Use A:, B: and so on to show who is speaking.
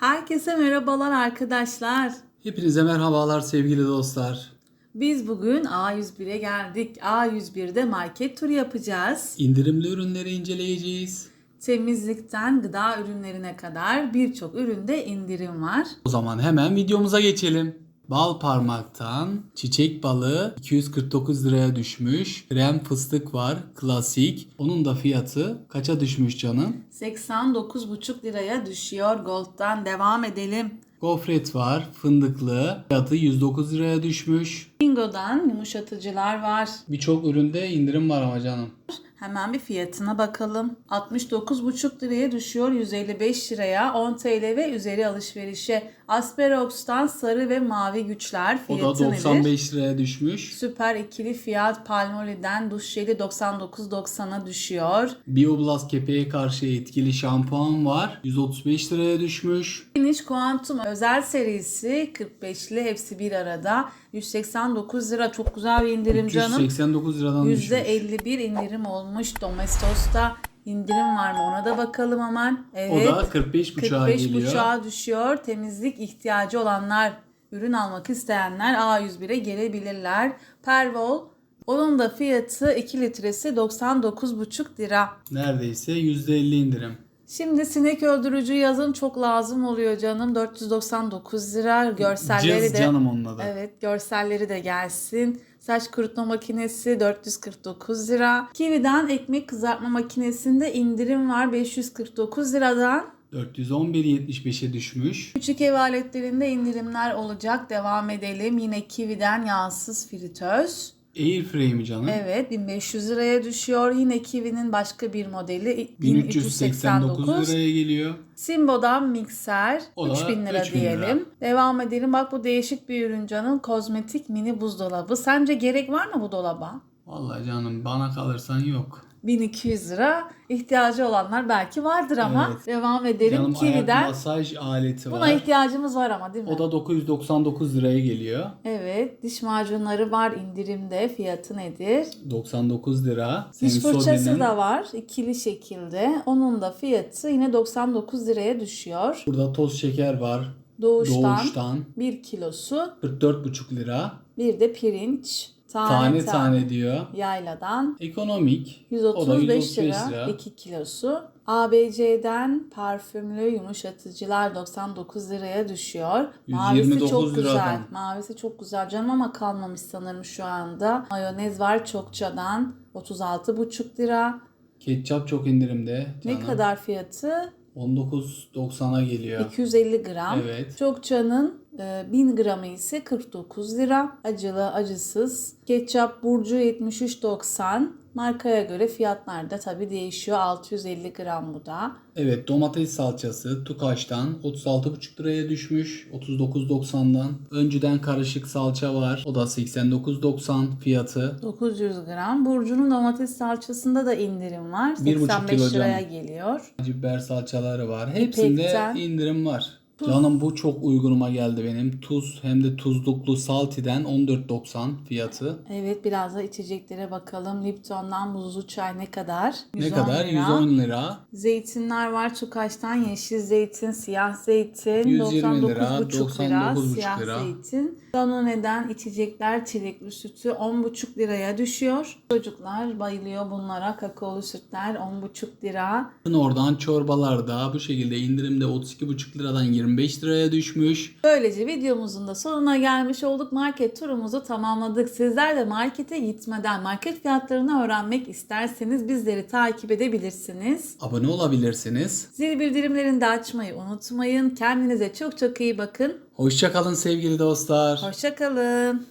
A: Herkese merhabalar arkadaşlar.
B: Hepinize merhabalar sevgili dostlar.
A: Biz bugün A101'e geldik. A101'de market turu yapacağız.
B: İndirimli ürünleri inceleyeceğiz.
A: Temizlikten gıda ürünlerine kadar birçok üründe indirim var.
B: O zaman hemen videomuza geçelim. Bal parmaktan çiçek balı 249 liraya düşmüş. Krem fıstık var klasik. Onun da fiyatı kaça düşmüş canım?
A: 89,5 liraya düşüyor. Gold'dan devam edelim.
B: Gofret var fındıklı. Fiyatı 109 liraya düşmüş.
A: Bingo'dan yumuşatıcılar var.
B: Birçok üründe indirim var ama canım.
A: Hemen bir fiyatına bakalım. 69,5 liraya düşüyor 155 liraya 10 TL ve üzeri alışverişe. Asperox'tan sarı ve mavi güçler
B: O
A: fiyatı
B: da
A: nedir?
B: 95 liraya düşmüş.
A: Süper ikili fiyat Palmolive'den duş jeli 99.90'a düşüyor.
B: Bioblast kepeğe karşı etkili şampuan var. 135 liraya düşmüş.
A: Finish Quantum özel serisi 45'li hepsi bir arada. 189 lira çok güzel bir indirim canım.
B: 389 liradan düşmüş.
A: %51 indirim olmuş. Domestos'ta indirim var mı ona da bakalım hemen. Evet.
B: O da 45 buçuğa
A: 45
B: geliyor.
A: buçuğa düşüyor. Temizlik ihtiyacı olanlar, ürün almak isteyenler A101'e gelebilirler. Pervol onun da fiyatı 2 litresi 99,5 lira.
B: Neredeyse %50 indirim.
A: Şimdi sinek öldürücü yazın çok lazım oluyor canım. 499 lira. Görselleri
B: Cız
A: de
B: canım onun adı.
A: Evet, görselleri de gelsin. Saç kurutma makinesi 449 lira. Kiwi'den ekmek kızartma makinesinde indirim var 549 liradan.
B: 411.75'e düşmüş.
A: Küçük ev aletlerinde indirimler olacak. Devam edelim. Yine Kiwi'den yağsız fritöz.
B: Airframe canım.
A: Evet 1500 liraya düşüyor. Yine Kiwi'nin başka bir modeli
B: 1389
A: 1389.
B: liraya geliyor.
A: Simbo'dan mikser
B: O da
A: 3000 lira
B: 3000 lira.
A: diyelim. Devam edelim. Bak bu değişik bir ürün canım. Kozmetik mini buzdolabı. Sence gerek var mı bu dolaba?
B: Vallahi canım bana kalırsan yok.
A: 1200 lira. İhtiyacı olanlar belki vardır ama.
B: Evet.
A: Devam edelim.
B: Canım
A: Kiwi'den.
B: masaj aleti
A: Buna
B: var.
A: ihtiyacımız var ama değil mi?
B: O da 999 liraya geliyor.
A: Evet. Diş macunları var indirimde. Fiyatı nedir?
B: 99 lira.
A: Diş fırçası da var ikili şekilde. Onun da fiyatı yine 99 liraya düşüyor.
B: Burada toz şeker var.
A: Doğuştan,
B: Doğuştan
A: 1 kilosu.
B: 44,5 lira.
A: Bir de pirinç. Tane
B: Tane
A: tane,
B: diyor.
A: Yayladan
B: Ekonomik. O da
A: 135
B: 135
A: lira,
B: lira.
A: 2 kilosu. ABC'den parfümlü yumuşatıcılar 99 liraya düşüyor. Mavisi
B: 129
A: çok güzel.
B: liradan.
A: Mavisi çok güzel canım ama kalmamış sanırım şu anda. Mayonez var çokçadan 36,5 lira.
B: Ketçap çok indirimde.
A: Ne kadar fiyatı?
B: 19.90'a geliyor.
A: 250 gram.
B: Evet.
A: Çokçanın 1000 gramı ise 49 lira. Acılı, acısız. Ketçap Burcu 73.90. Markaya göre fiyatlar da tabii değişiyor. 650 gram bu da.
B: Evet domates salçası Tukaş'tan 36,5 liraya düşmüş 39.90'dan. Önceden karışık salça var. O da 89.90 fiyatı.
A: 900 gram. Burcu'nun domates salçasında da indirim var.
B: 1,5
A: 85
B: kilo
A: liraya geliyor.
B: Acı biber salçaları var. Hepsinde
A: İpek'ten.
B: indirim var. Canım bu çok uygunuma geldi benim. Tuz hem de tuzluklu Salti'den 14.90 fiyatı.
A: Evet biraz da içeceklere bakalım. Lipton'dan buzlu çay ne kadar?
B: Ne
A: 110
B: kadar?
A: lira.
B: 110 lira.
A: Zeytinler var. Çukaş'tan yeşil zeytin, siyah zeytin
B: 120 lira,
A: 99,5 lira,
B: 99,5
A: siyah
B: lira.
A: zeytin. Danone'den içecekler çilekli sütü 10,5 liraya düşüyor. Çocuklar bayılıyor bunlara. Kakaolu sütler 10,5 lira.
B: Oradan çorbalar da bu şekilde indirimde 32,5 liradan 25 liraya düşmüş.
A: Böylece videomuzun da sonuna gelmiş olduk. Market turumuzu tamamladık. Sizler de markete gitmeden market fiyatlarını öğrenmek isterseniz bizleri takip edebilirsiniz.
B: Abone olabilirsiniz.
A: Zil bildirimlerini de açmayı unutmayın. Kendinize çok çok iyi bakın.
B: Hoşçakalın sevgili dostlar.
A: Hoşçakalın.